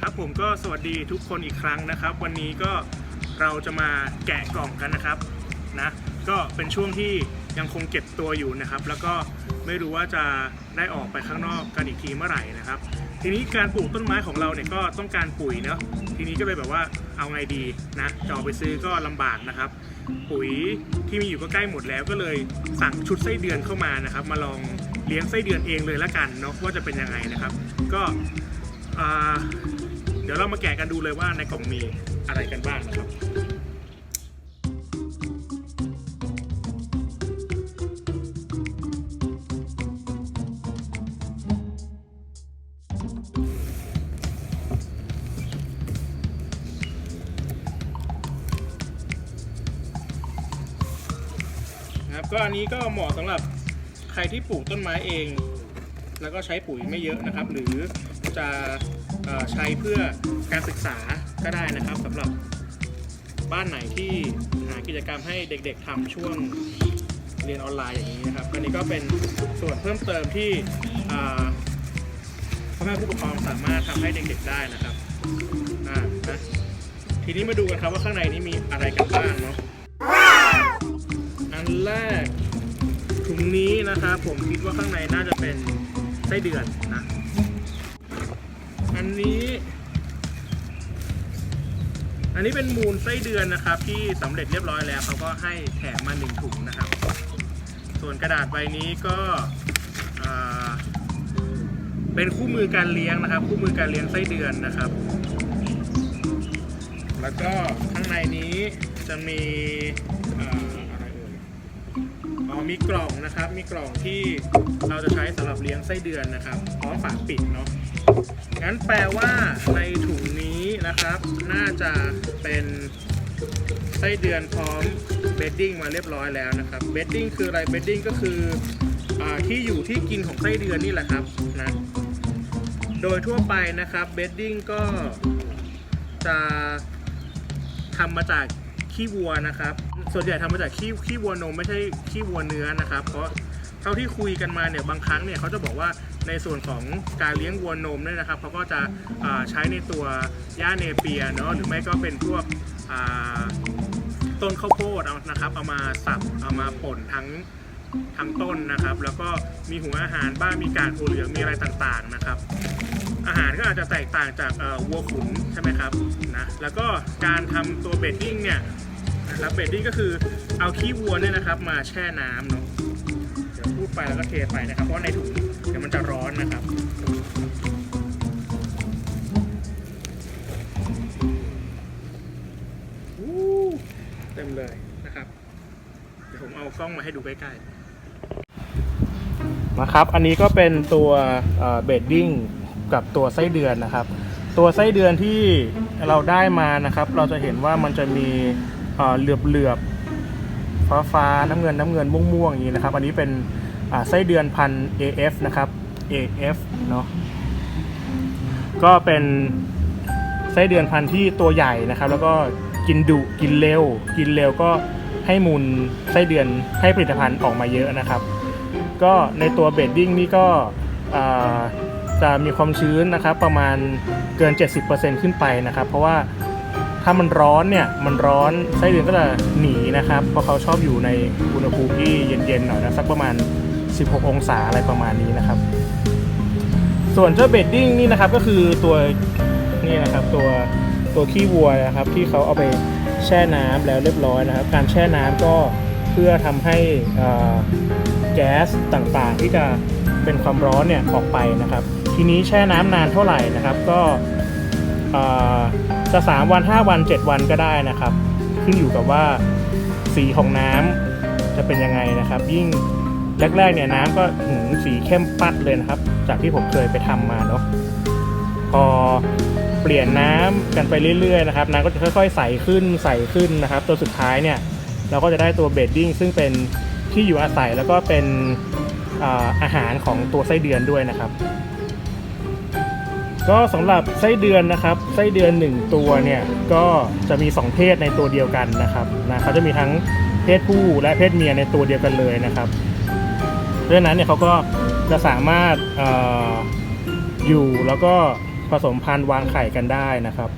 ครับผมก็สวัสดีทุกคนอีกครั้งนะครับ วันนี้ก็เราจะมาแกะกล่องกันนะครับนะก็เป็นช่วงที่ยังคงเก็บตัวอยู่นะครับ แล้วก็ไม่รู้ว่าจะได้ออกไปข้างนอกกันอีกทีเมื่อไหร่นะครับ ทีนี้การปลูกต้นไม้ของเราเนี่ยก็ต้องการปุ๋ยเนาะทีนี้ก็เลยแบบว่าเอาไงดีนะจะออกไปซื้อก็ลำบากนะครับ ปุ๋ยที่มีอยู่ก็ใกล้หมดแล้วก็เลยสั่งชุดไส้เดือนเข้ามานะครับ มาลอง เลี้ยงไส้เดือนเองเลยละกันเนาะว่าจะเป็นยังไงนะครับ ก็เดี๋ยวเรามาแกะกันดูเลยว่าในกล่องมีอะไรกันบ้างนะครับนะครับก็อันนี้ก็เหมาะสำหรับ ใครที่ปลูกต้นไม้เอง แล้วก็ใช้ปุ๋ยไม่เยอะนะครับ หรือจะใช้เพื่อการศึกษาก็ได้นะครับสำหรับบ้านไหนที่หากิจกรรมให้เด็กๆทำช่วงเรียนออนไลน์อย่างนี้นะครับอันนี้ก็เป็นส่วนเพิ่มเติมที่พ่อแม่ผู้ปกครองสามารถทำให้เด็กๆได้นะครับอ่านะทีนี้มาดูกันครับว่าข้างในนี้มีอะไรกันบ้างเนาะอันแรก งนี้นะครับผมคิดว่าข้างในน่าจะเป็นไส้เดือนนะ อันนี้ อันนี้เป็นมูลไส้เดือนนะครับ ที่สำเร็จเรียบร้อยแล้วเขาก็ให้แถมมาหนึ่งถุงนะครับ ส่วนกระดาษใบนี้ก็เป็นคู่มือการเลี้ยงนะครับ คู่มือการเลี้ยงไส้เดือนนะครับ แล้วก็ข้างในนี้จะมี มีกล่องนะครับ มีกล่องที่เราจะใช้สำหรับเลี้ยงไส้เดือนนะครับพร้อมฝาปิดเนาะงั้นแปลว่าในถุงนี้นะครับ น่าจะเป็นไส้เดือนพร้อมเบดดิ้งมาเรียบร้อยแล้วนะครับเบดดิ้งคืออะไรเบดดิ้งก็คืออที่อยู่ที่กินของไส้เดือนนี่แหละครับนะโดยทั่วไปนะครับเบดดิ้งก็จะทำมาจากขี้วัวนะครับ ส่วนใหญ่ทำมาจากขี้ขี้วัวนมไม่ใช่ขี้วัวเนื้อนะครับ เพราะเท่าที่คุยกันมาเนี่ยบางครั้งเนี่ยเขาจะบอกว่าในส่วนของการเลี้ยงวัวนมเนี่ยนะครับเขาก็จะใช้ในตัวหญ้าเนเปียเนาะหรือไม่ก็เป็นพวกต้นข้าวโพดเอานะครับเอามาสับเอามาป่นทั้งทั้งต้นนะครับ แล้วก็มีหัวอาหารบ้างมีกากถั่วเหลืองมีอะไรต่างๆนะครับ อาหารก็อาจจะแตกต่างจากวัวขุนใช่ไหมครับนะแล้วก็การทำตัวเบดดิ้งเนี่ย นะครับเบดดิ้งก็คือเอาขี้วัวเนี่ยนะครับ มาแช่น้ำเนาะเดี๋ยวพูดไปแล้วก็เทไปนะครับ เพราะในถุงเดี๋ยวมันจะร้อนนะครับอู้เต็มเลยนะครับ เดี๋ยวผมเอากล้องมาให้ดูใกล้ๆนะครับ อันนี้ก็เป็นตัวเบดดิ้งกับตัวไส้เดือนนะครับ ตัวไส้เดือนที่เราได้มานะครับ เราจะเห็นว่ามันจะมี เหลือบเหลือบฟ้าฟ้าน้ำเงินน้ำเงินม่วงม่วงอย่างนี้นะครับ อันนี้เป็นไส้เดือนพัน AF นะครับ AF เนาะก็เป็นไส้เดือนพันที่ตัวใหญ่นะครับ แล้วก็กินดุกินเร็ว กินเร็วก็ให้มูลไส้เดือนให้ผลิตภัณฑ์ออกมาเยอะนะครับ ก็ในตัวเบดดิ้งนี่ก็จะมีความชื้นนะครับประมาณเกิน 70%ขึ้นไปนะครับ เพราะว่า ถ้ามันร้อนเนี่ยมันร้อนไส้เดือนก็จะหนีนะครับเพราะเขาชอบอยู่ในอุณหภูมิที่เย็นๆหน่อยนะสักประมาณ 16 องศาอะไรประมาณนี้นะครับ ส่วนเจ้าเบดดิ้งนี่นะครับก็คือตัวนี่นะครับตัวตัวขี้วัวนะครับที่เขาเอาไปแช่น้ำแล้วเรียบร้อยนะครับ การแช่น้ำก็เพื่อทำให้แก๊สต่างๆ ที่จะเป็นความร้อนเนี่ยออกไปนะครับ ทีนี้แช่น้ำนานเท่าไหร่นะครับก็ จะ 3 วัน 5 วัน 7 วันก็ได้นะครับ ขึ้นอยู่กับว่าสีของน้ำจะเป็นยังไงนะครับ ยิ่งแรกๆเนี่ยน้ำก็หืสีเข้มปัดเลยนะครับ จากที่ผมเคยไปทำมาเนาะพอเปลี่ยนน้ำกันไปเรื่อยๆนะครับน้ำก็จะค่อยๆใสขึ้นใสขึ้นนะครับตัวสุดท้ายเนี่ยเราก็จะได้ตัวเบดดิ้งซึ่งเป็นที่อยู่อาศัยแล้วก็เป็นอาหารของตัวไส้เดือนด้วยนะครับ ก็สำหรับไส้เดือนนะครับไส้เดือนหนึ่งตัวเนี่ยก็จะมี 2 เพศในตัวเดียวกันนะครับนะเขาจะมีทั้งเพศผู้และเพศเมียในตัวเดียวกันเลยนะครับเพราะฉะนั้นเนี่ยเขาก็จะสามารถอออยู่แล้วก็ผสมพันธุ์วางไข่กันได้นะครับ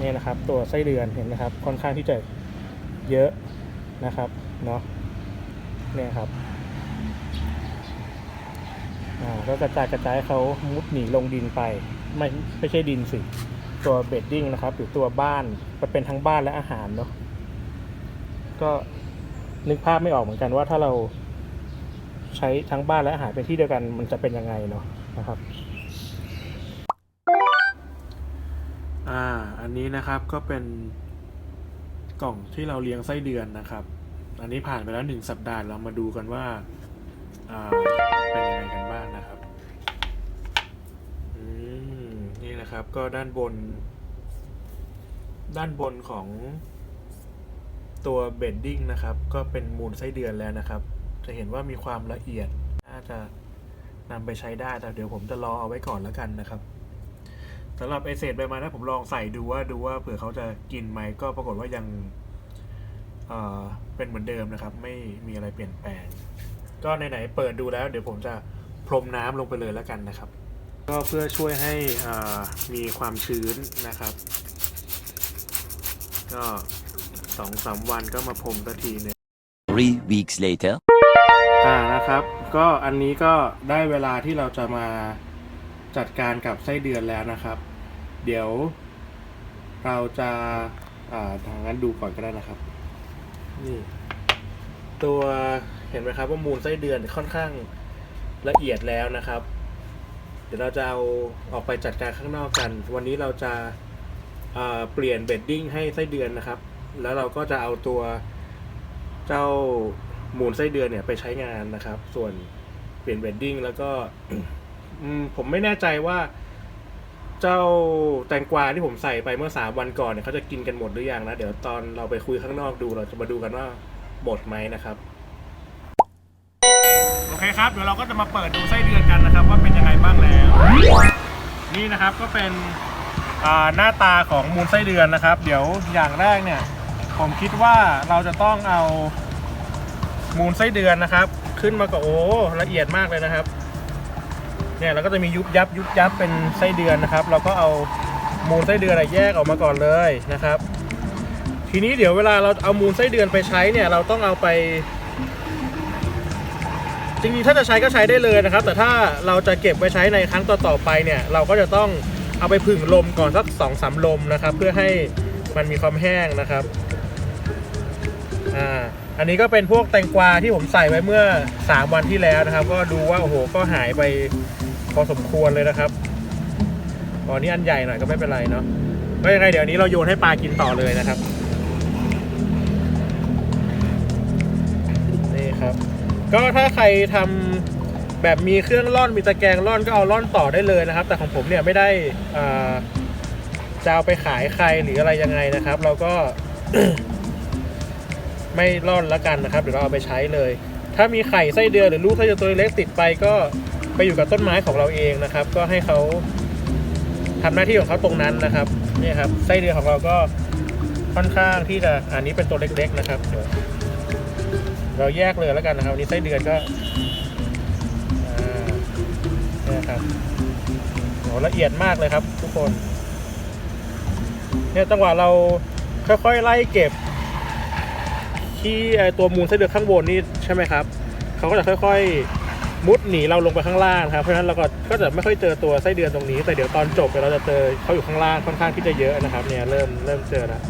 นี่นะครับ ตัวไส้เดือนเห็นไหมครับ ค่อนข้างที่จะเยอะนะครับเนาะเนี่ยครับ ก็กระจายกระจายเขามุดหนีลงดินไป ไม่ไม่ใช่ดินสิ ตัวเบดดิ้งนะครับ หรือตัวบ้านมันเป็นทั้งบ้านและอาหารเนาะก็นึกภาพไม่ออกเหมือนกันว่าถ้าเราใช้ทั้งบ้านและอาหารเป็นที่เดียวกันมันจะเป็นยังไงเนาะนะครับอ่าอันนี้นะครับก็เป็นกล่องที่เราเลี้ยงไส้เดือนนะครับ อันนี้ผ่านไปแล้วหนึ่งสัปดาห์เรามาดูกันว่าอ่า นะครับ ก็ด้านบน ด้านบนของตัวเบดดิ้งนะครับ ก็เป็นมูลไส้เดือนแล้วนะครับ จะเห็นว่ามีความละเอียดน่าจะนำไปใช้ได้แต่เดี๋ยวผมจะรอเอาไว้ก่อนแล้วกันนะครับสำหรับไอเศษใบไม้นะผมลองใส่ดูว่าดูว่าเผื่อเขาจะกินไหมก็ปรากฏว่ายังเเป็นเหมือนเดิมนะครับ ไม่มีอะไรเปลี่ยนแปลง ก็ไหนๆเปิดดูแล้ว เดี๋ยวผมจะพรมน้ำลงไปเลยแล้วกันนะครับ ก็เพื่อช่วยให้อ่ามีความชื้นนะครับ ก็สองสามวันก็มาพรมสักทีหนึง Three weeks later. อ่านะครับ ก็อันนี้ก็ได้เวลาที่เราจะมาจัดการกับไส้เดือนแล้วนะครับ เดี๋ยวเราจะอ่าทางนั้นดูก่อนก็ได้นะครับ นี่ ตัวเห็นไหมครับว่ามูลไส้เดือนค่อนข้างละเอียดแล้วนะครับ เดี๋ยวเราจะเอาออกไปจัดการข้างนอกกัน วันนี้เราจะเปลี่ยนเบดดิ้งให้ไส้เดือนนะครับ แล้วเราก็จะเอาตัวเจ้ามูลไส้เดือนเนี่ยไปใช้งานนะครับ ส่วนเปลี่ยนเบดดิ้งแล้วก็ผมไม่แน่ใจว่า เจ้าแตงกวาที่ผมใส่ไปเมื่อสามวันก่อนเนี่ยเขาจะกินกันหมดหรือยังนะ เดี๋ยวตอนเราไปคุยข้างนอกดูเราจะมาดูกันว่าหมดไหมนะครับ เคครับ เดี๋ยวเราก็จะมาเปิดดูไส้เดือนกันนะครับ ว่าเป็นยังไงบ้างแล้ว นี่นะครับก็เป็นหน้าตาของมูลไส้เดือนนะครับ เดี๋ยวอย่างแรกเนี่ย ผมคิดว่าเราจะต้องเอามูลไส้เดือนนะครับ ขึ้นมากับโอ้ละเอียดมากเลยนะครับเนี่ยเราก็จะมียุบยับยุบยับเป็นไส้เดือนนะครับ เราก็เอามูลไส้เดือนอะแยกออกมาก่อนเลยนะครับ ทีนี้เดี๋ยวเวลาเราเอามูลไส้เดือนไปใช้เนี่ยเราต้องเอาไป จริงๆถ้าจะใช้ก็ใช้ได้เลยนะครับ แต่ถ้าเราจะเก็บไว้ใช้ในครั้งต่อๆไปเนี่ยเราก็จะต้องเอาไปผึ่งลมก่อนสักสองสามลมนะครับ เพื่อให้มันมีความแห้งนะครับอ่าอันนี้ก็เป็นพวกแตงกวาที่ผมใส่ไว้เมื่อ 3 วันที่แล้วนะครับ ก็ดูว่าโอ้โหก็หายไปพอสมควรเลยนะครับอ๋อนี่อันใหญ่หน่อยก็ไม่เป็นไรเนาะก็ยังไงเดี๋ยวนี้เราโยนให้ปลากินต่อเลยนะครับ ก็ถ้าใครทำแบบมีเครื่องร่อนมีตะแกรงร่อนก็เอาร่อนต่อได้เลยนะครับ แต่ของผมเนี่ยไม่ได้อ่าจะเอาไปขายใครหรืออะไรยังไงนะครับ เราก็ไม่ร่อนแล้วกันนะครับเดี๋ยวเราเอาไปใช้เลย ถ้ามีไข่ไส้เดือนหรือลูกไส้เดือนตัวเล็กติดไปก็ไปอยู่กับต้นไม้ของเราเองนะครับ ก็ให้เขาทำหน้าที่ของเขาตรงนั้นนะครับนี่ครับไส้เดือนของเราก็ค่อนข้างที่จะอันนี้เป็นตัวเล็ก ๆ นะครับ เราแยกเลยแล้วกันนะครับอันนี้ไส้เดือนก็อ่าเนี่ครับโหละเอียดมากเลยครับ ทุกคนเนี่ยจังหวะเราค่อยๆไล่เก็บที่ตัวมูลไส้เดือนข้างบนนี่ใช่ไหมครับเขาก็จะค่อยๆมุดหนีเราลงไปข้างล่างครับเพราะฉะนั้นเราก็ก็จะไม่ค่อยเจอตัวไส้เดือนตรงนี้ แต่เดี๋ยวตอนจบเราจะเจอเขาอยู่ข้างล่างค่อนข้างที่จะเยอะนะครับเนี่ยเริ่มเริ่มเจอแล้ว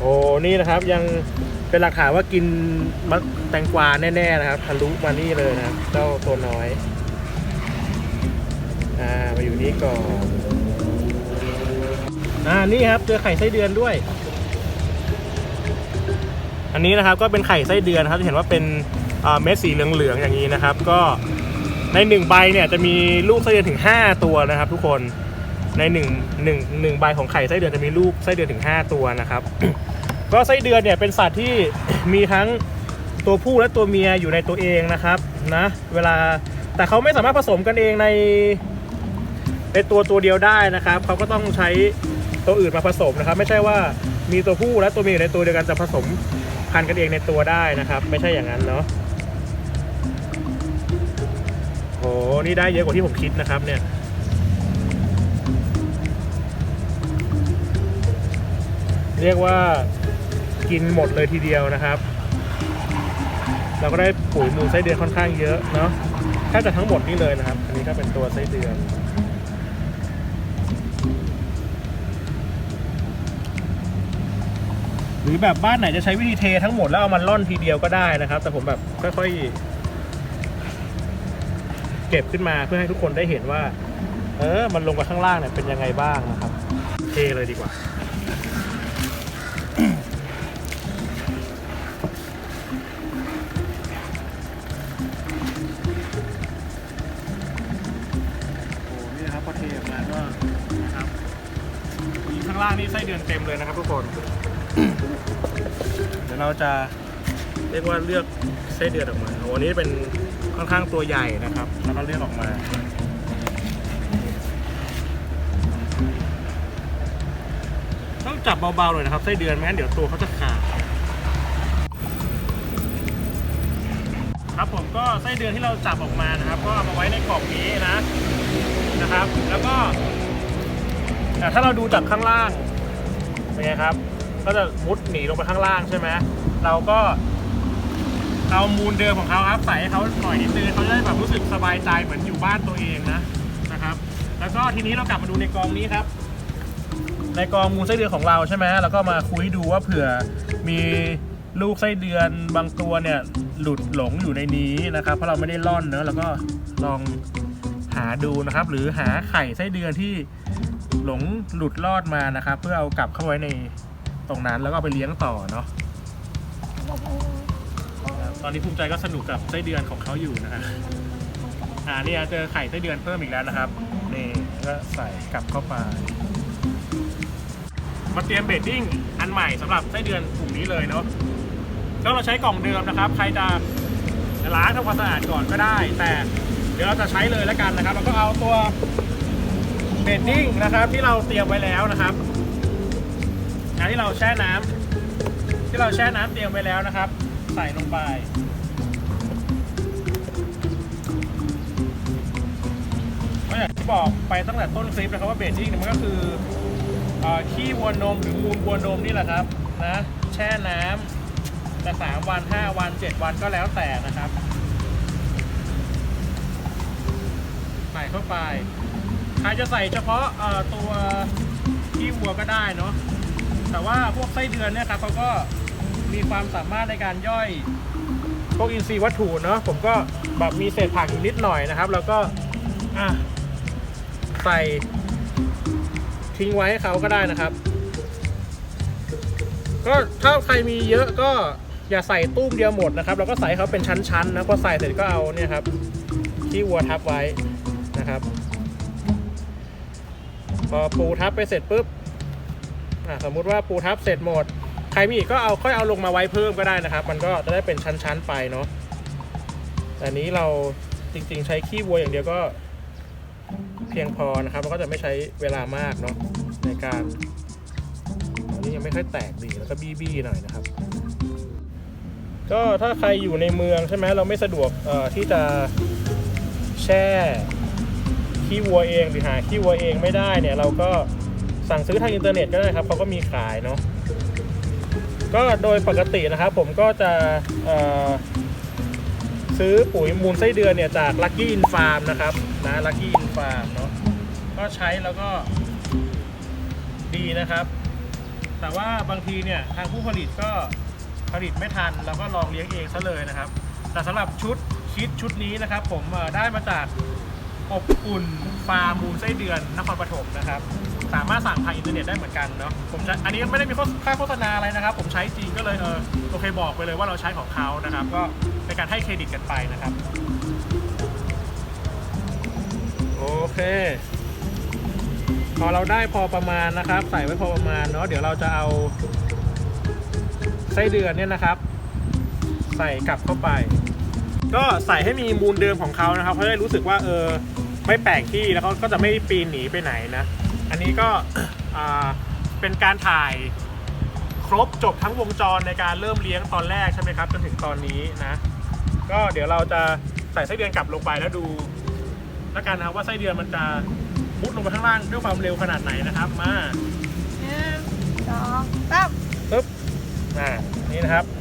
โอ้นี่นะครับยังเป็นหลักฐานว่ากินมะแตงกวาแน่ๆนะครับทะลุมานี่เลยนะครับเจ้าตัวน้อยอ่ามาอยู่นี่ก่อนอ่านี่ครับเจอไข่ไส้เดือนด้วย อันนี้นะครับก็เป็นไข่ไส้เดือนนะครับจะเห็นว่าเป็นเม็ดสีเหลืองๆอย่างนี้นะครับ ก็ในหนึ่งใบเนี่ยจะมีลูกไส้เดือนถึง 5 ตัวนะครับ ทุกคนในหนึ่งหนึ่งหนึ่งใบของไข่ไส้เดือนจะมีลูกไส้เดือนถึง 5 ตัวนะครับ ก็ไส้เดือนเนี่ยเป็นสัตว์ที่มีทั้งตัวผู้และตัวเมียอยู่ในตัวเองนะครับนะเวลาแต่เขาไม่สามารถผสมกันเองในเป็นตัวตัวเดียวได้นะครับเขาก็ต้องใช้ตัวอื่นมาผสมนะครับ ไม่ใช่ว่ามีตัวผู้และตัวเมียอยู่ในตัวเดียวกันจะผสมพันกันเองในตัวได้นะครับ ไม่ใช่อย่างนั้นเนาะโหนี่ได้เยอะกว่าที่ผมคิดนะครับเนี่ยเรียกว่า กินหมดเลยทีเดียวนะครับ เราก็ได้ปุ๋ยมูลไส้เดือนค่อนข้างเยอะเนาะแค่จะทั้งหมดนี่เลยนะครับ อันนี้ก็เป็นตัวไส้เดือนหรือแบบบ้านไหนจะใช้วิธีเททั้งหมดแล้วเอามันล่อนทีเดียวก็ได้นะครับ แต่ผมแบบค่อยๆเก็บขึ้นมาเพื่อให้ทุกคนได้เห็นว่า เออมันลงไปข้างล่างเนี่ยเป็นยังไงบ้างนะครับ เทเลยดีกว่า ล่างนี่ไส้เดือนเต็มเลยนะครับทุกคน เดี๋ยวเราจะเรียกว่าเลือกไส้เดือนออกมาโอ้อันนี้เป็นค่อนข้างตัวใหญ่นะครับ แล้วก็เลือกออกมาต้องจับเบาๆเลยนะครับไส้เดือนไม่งั้นเดี๋ยวตัวเขาจะขาดครับผมก็ไส้เดือนที่เราจับออกมานะครับ ก็เอามาไว้ในกล่องนี้นะนะครับ แล้วก็ แต่ถ้าเราดูจากข้างล่างเป็นไงครับ ก็จะมุดหนีลงไปข้างล่างใช่ไหมเราก็เอามูลเดิมของเขาครับใส่ให้เขาหน่อยนิดนึงเขาจะได้แบบรู้สึกสบายใจเหมือนอยู่บ้านตัวเองนะนะครับ แล้วก็ทีนี้เรากลับมาดูในกองนี้ครับ ในกองมูลไส้เดือนของเราใช่ไหมแล้วก็มาคุยดูว่าเผื่อมีลูกไส้เดือนบางตัวเนี่ยหลุดหลงอยู่ในนี้นะครับ เพราะเราไม่ได้ล่อนเนอะแล้วก็ลองหาดูนะครับ หรือหาไข่ไส้เดือนที่ หลงหลุดรอดมานะครับ เพื่อเอากลับเข้าไว้ในตรงนั้นแล้วก็เอาไปเลี้ยงต่อเนาะตอนนี้ภูมิใจก็สนุกกับไส้เดือนของเขาอยู่นะฮะอ่าเนี่ยเจอไข่ไส้เดือนเพิ่มอีกแล้วนะครับนี่ก็ใส่กลับเข้าไปมาเตรียมเบดดิ้งอันใหม่สำหรับไส้เดือนกลุ่มนี้เลยเนาะก็เราใช้กล่องเดิมนะครับ ใครจะล้างทำความสะอาดก่อนก็ได้ แต่เดี๋ยวเราจะใช้เลยแล้วกันนะครับเราก็เอาตัว ดดิ้งนะครับที่เราเตรียมไว้แล้วนะครับอันที่เราแช่น้ำที่เราแช่น้ำเตรียมไว้แล้วนะครับ ใส่ลงไปก็อย่างที่บอกไปตั้งแต่ต้นคลิปนะครับว่าเบดดิ้งมันก็คืออ่อขี้วัวนมหรือมูลวัวนมนี่แหละครับนะแช่น้ำจะสามวันห้าวันเจ็ดวันก็แล้วแต่นะครับใส่เข้าไป ใครจะใส่เฉพาะตัวขี้วัวก็ได้เนาะแต่ว่าพวกไส้เดือนเนี่ยครับเขาก็มีความสามารถในการย่อย พวกอินทรีย์วัตถุเนาะผมก็แบบมีเศษผักอยู่นิดหน่อยนะครับ แล้วก็ใส่ทิ้งไว้ให้เขาก็ได้นะครับ ก็ถ้าใครมีเยอะก็อย่าใส่ตู้มเดียวหมดนะครับ แล้วก็ใส่เขาเป็นชั้นๆนะพอใส่เสร็จก็เอาเนี่ยครับ ที่วัวทับไว้นะครับ พอปูทับไปเสร็จปุ๊บสมมุติว่าปูทับเสร็จหมด ใครมีอีกก็เอาค่อยเอาลงมาไว้เพิ่มก็ได้นะครับ มันก็จะได้เป็นชั้นๆไปเนาะแต่นี้เราจริงๆ ใช้ขี้วัวอย่างเดียวก็เพียงพอนะครับแล้วก็จะไม่ใช้เวลามากเนาะในการอันนี้ยังไม่ค่อยแตกดีแล้วก็บี้บี้หน่อยนะครับ ก็ถ้าใครอยู่ในเมืองใช่ไหมเราไม่สะดวกที่จะแช่ ขี้วัวเองหรือหาขี้วัวเองไม่ได้เนี่ยเราก็สั่งซื้อทางอินเทอร์เน็ตก็ได้ครับเขาก็มีขายเนาะก็โดยปกตินะครับผมก็จะเออซื้อปุ๋ยมูลไส้เดือนเนี่ยจาก Lucky In Farm นะครับนะ Lucky In Farm เนาะก็ใช้แล้วก็ดีนะครับ แต่ว่าบางทีเนี่ยทางผู้ผลิตก็ผลิตไม่ทันเราก็ลองเลี้ยงเองซะเลยนะครับ แต่สำหรับชุดคิดชุดนี้นะครับ ผมเออได้มาจาก อบอุ่นฟาร์มมูไส้เดือนนครปฐมนะครับ สามารถสั่งทางอินเทอร์เน็ตได้เหมือนกันเนาะผมจะอันนี้ไม่ได้มีค่าโฆษณาอะไรนะครับ ผมใช้จริงก็เลยเออโอเคบอกไปเลยว่าเราใช้ของเขานะครับ ก็เป็นการให้เครดิตกันไปนะครับ โอเค พอเราได้พอประมาณนะครับ ใส่ไว้พอประมาณเนาะเดี๋ยวเราจะเอาไส้เดือนเนี่ยนะครับ ใส่กลับเข้าไป ก็ใส่ให้มีมูลเดิมของเขานะครับเขาจะได้รู้สึกว่าเออไม่แปลกที่แล้วเขาก็จะไม่ปีนหนีไปไหนนะ อันนี้ก็อ่าเป็นการถ่ายครบจบทั้งวงจรในการเริ่มเลี้ยงตอนแรกใช่ไหมครับจนถึงตอนนี้นะ ก็เดี๋ยวเราจะใส่ไส้เดือนกลับลงไปแล้วดูแล้วกันนะครับว่าไส้เดือนมันจะมุดลงไปข้างล่างด้วยความเร็วขนาดไหนนะครับมาหนึ่งสองสามปึ๊บอ่านี่นะครับ